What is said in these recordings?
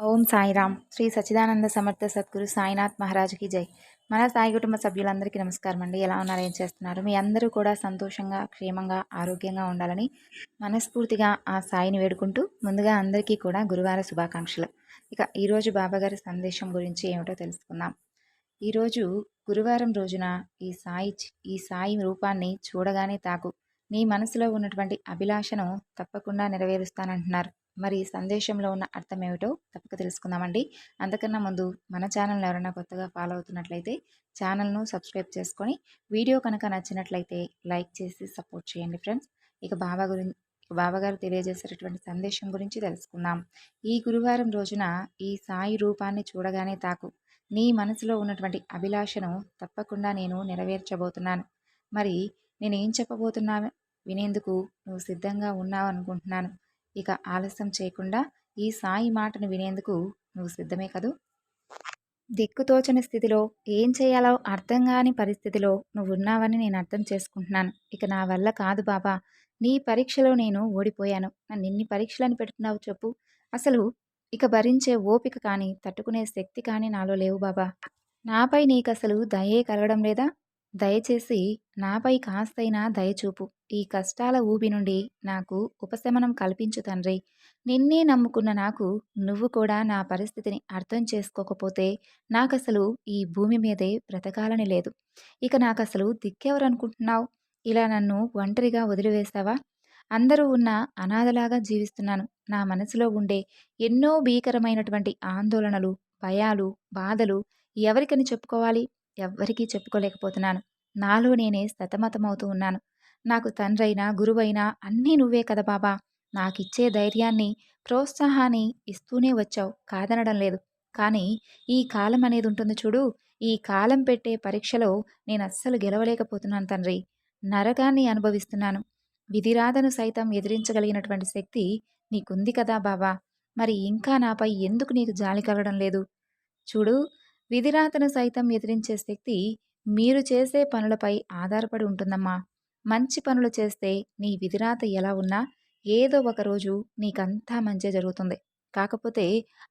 ఓం సాయిరామ్. శ్రీ సచిదానంద సమర్థ సద్గురు సాయినాథ్ మహారాజ్కి జై. మన సాయి కుటుంబ సభ్యులందరికీ నమస్కారం అండి. ఎలా ఉన్నారు? ఏం చేస్తున్నారు? మీ అందరూ కూడా సంతోషంగా క్షేమంగా ఆరోగ్యంగా ఉండాలని మనస్ఫూర్తిగా ఆ సాయిని వేడుకుంటూ ముందుగా అందరికీ కూడా గురువార శుభాకాంక్షలు. ఇక ఈరోజు బాబాగారి సందేశం గురించి ఏమిటో తెలుసుకుందాం. ఈరోజు గురువారం రోజున ఈ సాయి ఈ సాయి రూపాన్ని చూడగానే తాకు. నీ మనసులో ఉన్నటువంటి అభిలాషను తప్పకుండా నెరవేరుస్తానంటున్నారు. మరి సందేశంలో ఉన్న అర్థం ఏమిటో తప్పక తెలుసుకుందామండి. అంతకన్నా ముందు మన ఛానల్ ఎవరైనా కొత్తగా ఫాలో అవుతున్నట్లయితే ఛానల్ను సబ్స్క్రైబ్ చేసుకొని వీడియో కనుక నచ్చినట్లయితే లైక్ చేసి సపోర్ట్ చేయండి ఫ్రెండ్స్. ఇక బాబా గురించి బాబాగారు తెలియజేసేటటువంటి సందేశం గురించి తెలుసుకుందాం. ఈ గురువారం రోజున ఈ సాయి రూపాన్ని చూడగానే తాకు. నీ మనసులో ఉన్నటువంటి అభిలాషను తప్పకుండా నేను నెరవేర్చబోతున్నాను. మరి నేను ఏం చెప్పబోతున్నా వినేందుకు నువ్వు సిద్ధంగా ఉన్నావు అనుకుంటున్నాను ఇక ఆలస్యం చేయకుండా ఈ సాయి మాటను వినేందుకు నువ్వు సిద్ధమే కదూ? దిక్కుతోచని స్థితిలో ఏం చేయాలో అర్థం కాని పరిస్థితిలో నువ్వు ఉన్నావని నేను అర్థం చేసుకుంటున్నాను. ఇక నా వల్ల కాదు బాబా. నీ పరీక్షలో నేను ఓడిపోయాను. నన్ను ఎన్ని పరీక్షలను పెడుతున్నావు చెప్పు. అసలు ఇక భరించే ఓపిక కానీ తట్టుకునే శక్తి కానీ నాలో లేవు బాబా. నాపై నీకు అసలు దయే కలగడం లేదా? దయచేసి నాపై కాస్తైనా దయచూపు. ఈ కష్టాల ఊబి నుండి నాకు ఉపశమనం కల్పించు తండ్రి. నిన్నే నమ్ముకున్న నాకు నువ్వు కూడా నా పరిస్థితిని అర్థం చేసుకోకపోతే నాకసలు ఈ భూమి మీదే బ్రతకాలని లేదు. ఇక నాకసలు దిక్కెవరనుకుంటున్నావు? ఇలా నన్ను ఒంటరిగా వదిలివేస్తావా అందరూ ఉన్న అనాథలాగా జీవిస్తున్నాను. నా మనసులో ఉండే ఎన్నో భీకరమైనటువంటి ఆందోళనలు భయాలు బాధలు ఎవరికని చెప్పుకోవాలి? ఎవ్వరికీ చెప్పుకోలేకపోతున్నాను. నాలో నేనే సతమతమవుతూ ఉన్నాను. నాకు తండ్రైనా గురువైనా అన్నీ నువ్వే కదా బాబా. నాకిచ్చే ధైర్యాన్ని ప్రోత్సాహాన్ని ఇస్తూనే వచ్చావు. కాదనడం లేదు. కానీ ఈ కాలం అనేది ఉంటుంది చూడు. ఈ కాలం పెట్టే పరీక్షలో నేను అస్సలు గెలవలేకపోతున్నాను తండ్రి. నరకాన్ని అనుభవిస్తున్నాను. విధిరాధను సైతం ఎదిరించగలిగినటువంటి శక్తి నీకుంది కదా బాబా. మరి ఇంకా నాపై ఎందుకు నీకు జాలి కలగడం లేదు? చూడు విధిరాతను సైతం ఎదిరించే శక్తి మీరు చేసే పనులపై ఆధారపడి ఉంటుందమ్మా. మంచి పనులు చేస్తే నీ విధిరాత ఎలా ఉన్నా ఏదో ఒక రోజు నీకంతా మంచి జరుగుతుంది. కాకపోతే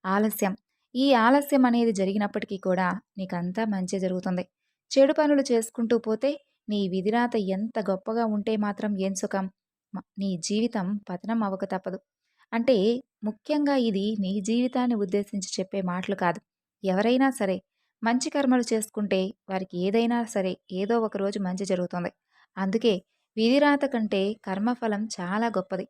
ఆలస్యం. ఈ ఆలస్యం అనేది జరిగినప్పటికీ కూడా నీకంతా మంచి జరుగుతుంది. చెడు పనులు చేసుకుంటూ పోతే నీ విధిరాత ఎంత గొప్పగా ఉంటే మాత్రం ఏం సుఖం? నీ జీవితం పతనం అవ్వక తప్పదు. అంటే ముఖ్యంగా ఇది నీ జీవితాన్ని ఉద్దేశించి చెప్పే మాటలు కాదు. ఎవరైనా సరే మంచి కర్మలు చేసుకుంటే వారికి ఏదైనా సరే ఏదో ఒక రోజు మంచి జరుగుతుంది. అందుకే విధిరాత కంటే కర్మఫలం చాలా గొప్పది.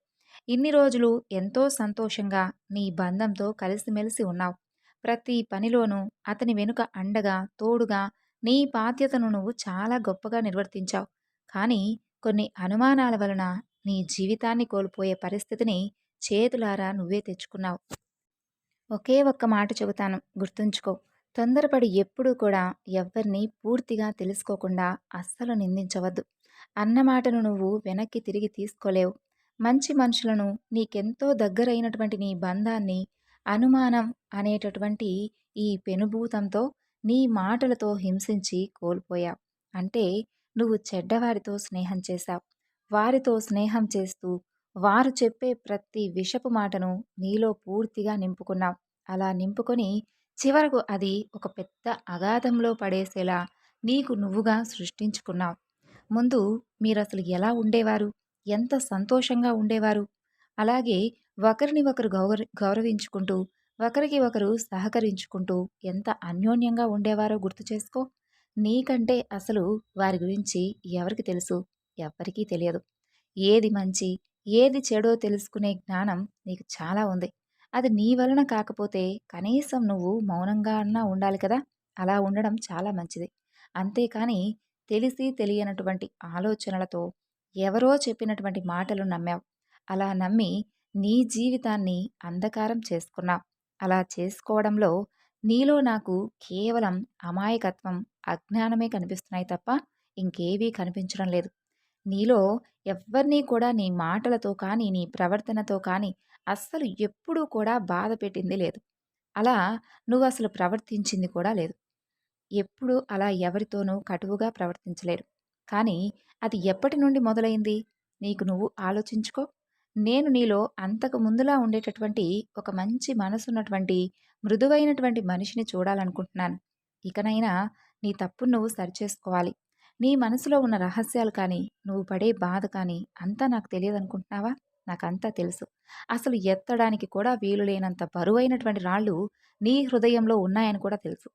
ఇన్ని రోజులు ఎంతో సంతోషంగా నీ బంధంతో కలిసిమెలిసి ఉన్నావు. ప్రతి పనిలోనూ అతని వెనుక అండగా తోడుగా నీ బాధ్యతను నువ్వు చాలా గొప్పగా నిర్వర్తించావు. కానీ కొన్ని అనుమానాల వలన నీ జీవితాన్ని కోల్పోయే పరిస్థితిని చేతులారా నువ్వే తెచ్చుకున్నావు. ఒకే ఒక్క మాట చెబుతాను గుర్తుంచుకో. తొందరపడి ఎప్పుడూ కూడా ఎవ్వరిని పూర్తిగా తెలుసుకోకుండా అస్సలు నిందించవద్దు. అన్నమాటను నువ్వు వెనక్కి తిరిగి తీసుకోలేవు. మంచి మనుషులను నీకెంతో దగ్గరైనటువంటి నీ బంధాన్ని అనుమానం అనేటటువంటి ఈ పెనుభూతంతో నీ మాటలతో హింసించి కోల్పోయావు. అంటే నువ్వు చెడ్డవారితో స్నేహం చేశావు. వారితో స్నేహం చేస్తూ వారు చెప్పే ప్రతి విషపు మాటను నీలో పూర్తిగా నింపుకున్నావు. అలా నింపుకొని చివరకు అది ఒక పెద్ద అగాధంలో పడేసేలా నీకు నువ్వుగా సృష్టించుకున్నావు. ముందు మీరు అసలు ఎలా ఉండేవారు? ఎంత సంతోషంగా ఉండేవారు? అలాగే ఒకరిని ఒకరు గౌర గౌరవించుకుంటూ ఒకరికి ఒకరు సహకరించుకుంటూ ఎంత అన్యోన్యంగా ఉండేవారో గుర్తు చేసుకో. నీకంటే అసలు వారి గురించి ఎవరికి తెలుసు? ఎవరికీ తెలియదు. ఏది మంచి ఏది చెడో తెలుసుకునే జ్ఞానం నీకు చాలా ఉంది. అది నీ వలన కాకపోతే కనీసం నువ్వు మౌనంగా అన్నా ఉండాలి కదా! అలా ఉండడం చాలా మంచిది. అంతేకాని తెలిసి తెలియనటువంటి ఆలోచనలతో ఎవరో చెప్పినటువంటి మాటలు నమ్మావు. అలా నమ్మి నీ జీవితాన్ని అంధకారం చేసుకున్నావు. అలా చేసుకోవడంలో నీలో నాకు కేవలం అమాయకత్వం అజ్ఞానమే కనిపిస్తున్నాయి తప్ప ఇంకేవీ కనిపించడం లేదు. నీలో ఎవరినీ కూడా నీ మాటలతో కానీ నీ ప్రవర్తనతో కానీ అస్సలు ఎప్పుడూ కూడా బాధ పెట్టింది లేదు. అలా నువ్వు అసలు ప్రవర్తించింది కూడా లేదు. ఎప్పుడూ అలా ఎవరితోనూ కటువుగా ప్రవర్తించలేరు. కానీ అది ఎప్పటి నుండి మొదలైంది? నీకు నువ్వు ఆలోచించుకో. నేను నీలో అంతకు ముందులా ఉండేటటువంటి ఒక మంచి మనసున్నటువంటి మృదువైనటువంటి మనిషిని చూడాలనుకుంటున్నాను. ఇకనైనా నీ తప్పును నువ్వు సరిచేసుకోవాలి. నీ మనసులో ఉన్న రహస్యాలు కానీ నువ్వు పడే బాధ కానీ అంతా నాకు తెలియదు అనుకుంటున్నావా నాకంతా తెలుసు. అసలు ఎత్తడానికి కూడా వీలు లేనంత బరువైనటువంటి రాళ్ళు నీ హృదయంలో ఉన్నాయని కూడా తెలుసు.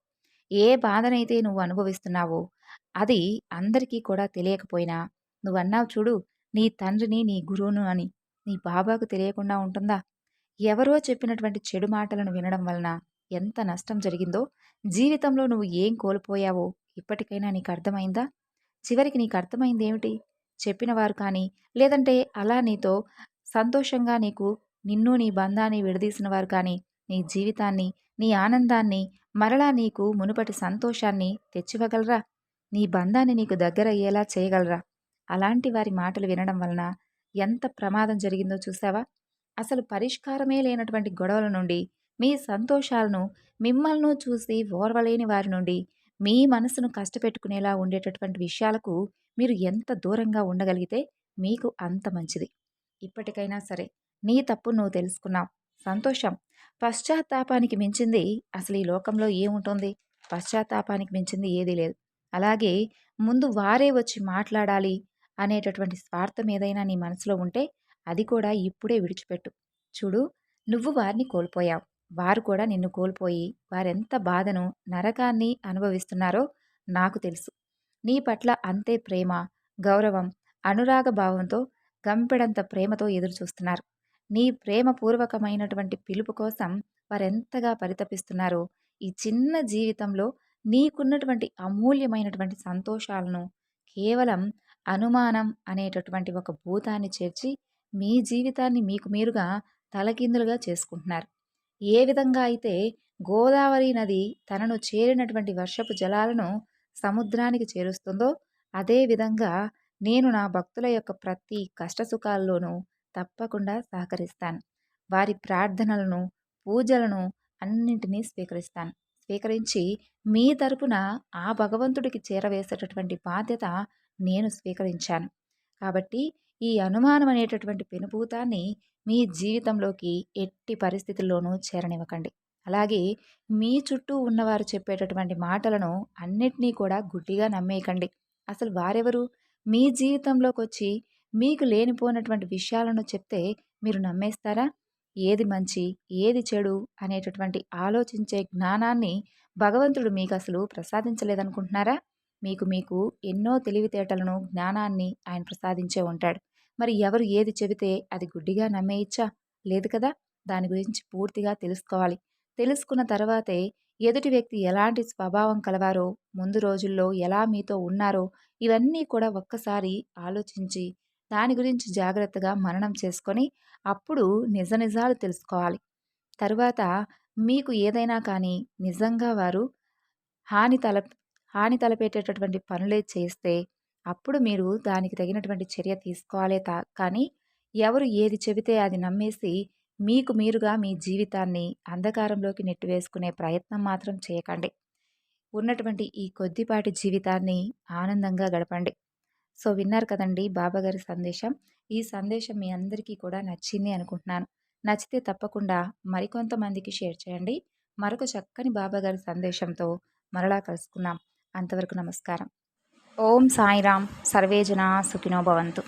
ఏ బాధనైతే నువ్వు అనుభవిస్తున్నావో అది అందరికీ కూడా తెలియకపోయినా నువ్వన్నావు చూడు నీ తండ్రిని నీ గురువును అని నీ బాబాకు తెలియకుండా ఉంటుందా? ఎవరో చెప్పినటువంటి చెడు మాటలను వినడం వలన ఎంత నష్టం జరిగిందో జీవితంలో నువ్వు ఏం కోల్పోయావో ఇప్పటికైనా నీకు అర్థమైందా? చివరికి నీకు అర్థమైంది ఏమిటి చెప్పినవారు కానీ లేదంటే అలా నీతో సంతోషంగా నీకు నిన్ను నీ బంధాన్ని విడదీసిన వారు కానీ నీ జీవితాన్ని నీ ఆనందాన్ని మరలా నీకు మునుపటి సంతోషాన్ని తెచ్చివ్వగలరా? నీ బంధాన్ని నీకు దగ్గర అయ్యేలా చేయగలరా? అలాంటి వారి మాటలు వినడం వలన ఎంత ప్రమాదం జరిగిందో చూసావా అసలు పరిష్కారమే లేనటువంటి గొడవల నుండి మీ సంతోషాలను మిమ్మల్ని చూసి ఓర్వలేని వారి నుండి మీ మనసును కష్టపెట్టుకునేలా ఉండేటటువంటి విషయాలకు మీరు ఎంత దూరంగా ఉండగలిగితే మీకు అంత మంచిది. ఇప్పటికైనా సరే నీ తప్పు నువ్వు తెలుసుకున్నావు. సంతోషం. పశ్చాత్తాపానికి మించింది అసలు ఈ లోకంలో ఏముంటుంది? పశ్చాత్తాపానికి మించింది ఏదీ లేదు. అలాగే ముందు వారే వచ్చి మాట్లాడాలి అనేటటువంటి స్వార్థం ఏదైనా నీ మనసులో ఉంటే అది కూడా ఇప్పుడే విడిచిపెట్టు. చూడు నువ్వు వారిని కోల్పోయావు. వారు కూడా నిన్ను కోల్పోయి వారెంత బాధను నరకాన్ని అనుభవిస్తున్నారో నాకు తెలుసు. నీ పట్ల అంతే ప్రేమ గౌరవం అనురాగ భావంతో గంపెడంత ప్రేమతో ఎదురుచూస్తున్నారు. నీ ప్రేమపూర్వకమైనటువంటి పిలుపు కోసం వారెంతగా పరితపిస్తున్నారో ఈ చిన్న జీవితంలో నీకున్నటువంటి అమూల్యమైనటువంటి సంతోషాలను కేవలం అనుమానం అనేటటువంటి ఒక భూతాన్ని చేర్చి మీ జీవితాన్ని మీకు మీరుగా తలకిందులుగా చేసుకుంటున్నారు. ఏ విధంగా అయితే గోదావరి నది తనను చేరినటువంటి వర్షపు జలాలను సముద్రానికి చేరుస్తుందో అదే విధంగా నేను నా భక్తుల యొక్క ప్రతి కష్టసుఖాల్లోనూ తప్పకుండా సహకరిస్తాను. వారి ప్రార్థనలను పూజలను అన్నింటినీ స్వీకరిస్తాను. స్వీకరించి మీ తరపున ఆ భగవంతుడికి చేరవేసేటటువంటి బాధ్యత నేను స్వీకరించాను. కాబట్టి ఈ అనుమానం అనేటటువంటి పెనుభూతాన్ని మీ జీవితంలోకి ఎట్టి పరిస్థితుల్లోనూ చేరనివ్వకండి. అలాగే మీ చుట్టూ ఉన్నవారు చెప్పేటటువంటి మాటలను అన్నిటినీ కూడా గుడ్డిగా నమ్మేయకండి. అసలు వారెవరు? మీ జీవితంలోకి వచ్చి మీకు లేనిపోయినటువంటి విషయాలను చెప్తే మీరు నమ్మేస్తారా? ఏది మంచి ఏది చెడు అనేటటువంటి ఆలోచించే జ్ఞానాన్ని భగవంతుడు మీకు అసలు ప్రసాదించలేదనుకుంటున్నారా? మీకు మీకు ఎన్నో తెలివితేటలను జ్ఞానాన్ని ఆయన ప్రసాదించే ఉంటాడు. మరి ఎవరు ఏది చెబితే అది గుడ్డిగా నమ్మేయచ్చా? లేదు కదా? దాని గురించి పూర్తిగా తెలుసుకోవాలి. తెలుసుకున్న తర్వాతే ఎదుటి వ్యక్తి ఎలాంటి స్వభావం కలవారో ముందు రోజుల్లో ఎలా మీతో ఉన్నారో ఇవన్నీ కూడా ఒక్కసారి ఆలోచించి దాని గురించి జాగ్రత్తగా మననం చేసుకొని అప్పుడు నిజ నిజాలు తెలుసుకోవాలి. తరువాత మీకు ఏదైనా కానీ నిజంగా వారు హాని తల హాని తలపెట్టేటటువంటి పనులే చేస్తే అప్పుడు మీరు దానికి తగినటువంటి చర్య తీసుకోవాలే తా కానీ ఎవరు ఏది చెబితే అది నమ్మేసి మీకు మీరుగా మీ జీవితాన్ని అంధకారంలోకి నెట్టివేసుకునే ప్రయత్నం మాత్రం చేయకండి. ఉన్నటువంటి ఈ కొద్దిపాటి జీవితాన్ని ఆనందంగా గడపండి. సో విన్నారు కదండి బాబాగారి సందేశం. ఈ సందేశం మీ అందరికీ కూడా నచ్చింది అనుకుంటున్నాను. నచ్చితే తప్పకుండా మరికొంతమందికి షేర్ చేయండి. మరొక చక్కని బాబాగారి సందేశంతో మరలా కలుసుకుందాం. అంతవరకు నమస్కారం. ఓం సాయిరామ్ సర్వేజన సుఖినో భవంతు.